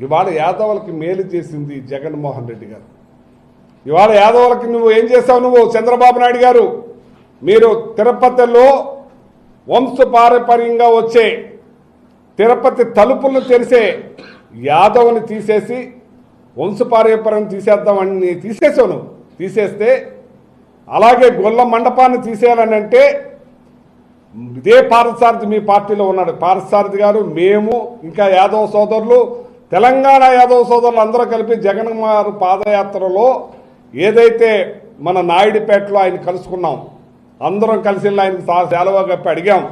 ఇవాళ యాదవులకి మేలు చేసింది జగన్మోహన్ రెడ్డి గారు. ఇవాళ యాదవులకి నువ్వు ఏం చేస్తావు నువ్వు చంద్రబాబు నాయుడు గారు? మీరు తిరుపతిలో వంశపారపర్యంగా వచ్చే తిరుపతి తలుపులను తెరిసే యాదవ్ని తీసేసి వంశపారపర్యం తీసేద్దామని తీసేసావు నువ్వు. తీసేస్తే అలాగే గొల్ల మండపాన్ని తీసేయాలని అంటే ఇదే పార్థసారథి మీ పార్టీలో ఉన్నాడు. పార్థసారథి గారు మేము ఇంకా యాదవ్ సోదరులు తెలంగాణ యాదవ్ సోదరులు అందరూ కలిపి జగన్ కుమార్ పాదయాత్రలో ఏదైతే మన నాయుడిపేటలో ఆయన కలుసుకున్నాం అందరం కలిసి ఆయన ఆయనకు సెలవు కప్పి అడిగాం.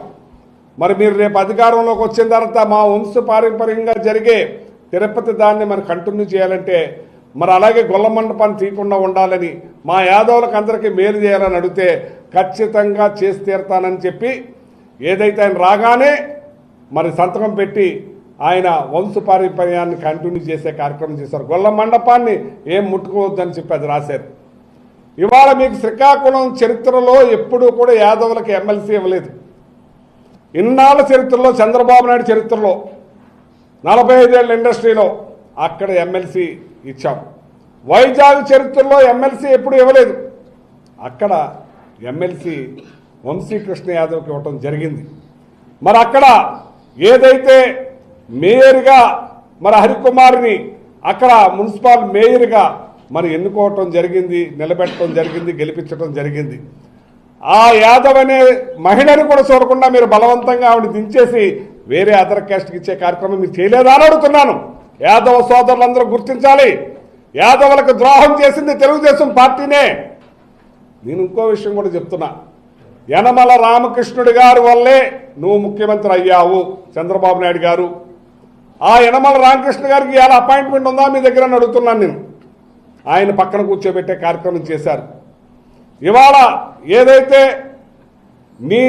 మరి మీరు రేపు అధికారంలోకి వచ్చిన తర్వాత మా వంశ పారంపర్యంగా జరిగే తిరుపతి దాన్ని మరి కంటిన్యూ చేయాలంటే మరి అలాగే గొల్ల మండపాన్ని తీయకుండా ఉండాలని మా యాదవులకు అందరికీ మేలు చేయాలని అడిగితే ఖచ్చితంగా చేసి తీరతానని చెప్పి ఏదైతే ఆయన రాగానే మరి సంతకం పెట్టి ఆయన వంశపారంపర్యాన్ని కంటిన్యూ చేసే కార్యక్రమం చేశారు. గొల్ల మండపాన్ని ఏం ముట్టుకోవద్దని చెప్పి అది రాశారు. ఇవాళ మీకు శ్రీకాకుళం చరిత్రలో ఎప్పుడూ కూడా యాదవులకు ఎమ్మెల్సీ ఇవ్వలేదు. ఇన్నాళ్ళ చరిత్రలో చంద్రబాబు నాయుడు చరిత్రలో నలభై ఐదేళ్ళ ఇండస్ట్రీలో అక్కడ ఎమ్మెల్సీ ఇచ్చాం. వైజాగ్ చరిత్రలో ఎమ్మెల్సీ ఎప్పుడు ఇవ్వలేదు. అక్కడ ఎమ్మెల్సీ వంశీకృష్ణ యాదవ్కి ఇవ్వటం జరిగింది. మరి అక్కడ ఏదైతే మేయర్గా మరి హరికుమార్ని అక్కడ మున్సిపల్ మేయర్గా మరి ఎన్నుకోవటం జరిగింది నిలబెట్టడం జరిగింది గెలిపించడం జరిగింది. ఆ యాదవ్ అనే మహిళను కూడా చూడకుండా మీరు బలవంతంగా ఆవిడ దించేసి వేరే అదర్ క్యాస్ట్కి ఇచ్చే కార్యక్రమం మీరు చేయలేదా అని అడుగుతున్నాను. యాదవ సోదరులందరూ గుర్తించాలి. యాదవులకు ద్రోహం చేసింది తెలుగుదేశం పార్టీనే. నేను ఇంకో విషయం కూడా చెప్తున్నా. యనమల రామకృష్ణుడి గారి వల్లే నువ్వు ముఖ్యమంత్రి అయ్యావు చంద్రబాబు నాయుడు గారు. ఆ యనమల రామకృష్ణ గారికి ఎలా అపాయింట్మెంట్ ఉందా? మీ దగ్గర అని అడుగుతున్నాను నేను. ఆయన పక్కన కూర్చోబెట్టే కార్యక్రమం చేశారు. ఇవాళ ఏదైతే మీ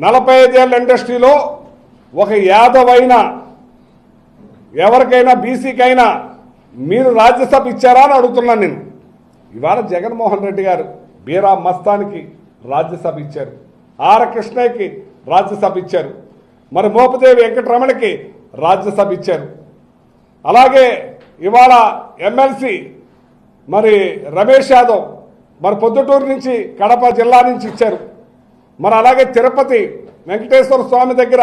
నలభై ఐదేళ్ళ ఇండస్ట్రీలో ఒక యాదవైన ఎవరికైనా బీసీకైనా మీరు రాజ్యసభ ఇచ్చారా అని అడుగుతున్నాను నేను. ఇవాళ జగన్మోహన్ రెడ్డి గారు బీరా మస్తానికి రాజ్యసభ ఇచ్చారు. ఆర్ కృష్ణయ్యకి రాజ్యసభ ఇచ్చారు. మరి మోపదేవి వెంకటరమణకి రాజ్యసభ ఇచ్చారు. అలాగే ఇవాళ ఎమ్మెల్సీ మరి రమేష్ యాదవ్ మరి పొద్దుటూరు నుంచి కడప జిల్లా నుంచి ఇచ్చారు. మరి అలాగే తిరుపతి వెంకటేశ్వర స్వామి దగ్గర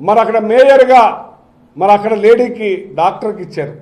మరి అక్కడ మేయర్గా మరి అక్కడ లేడీకి డాక్టర్కి ఇచ్చారు.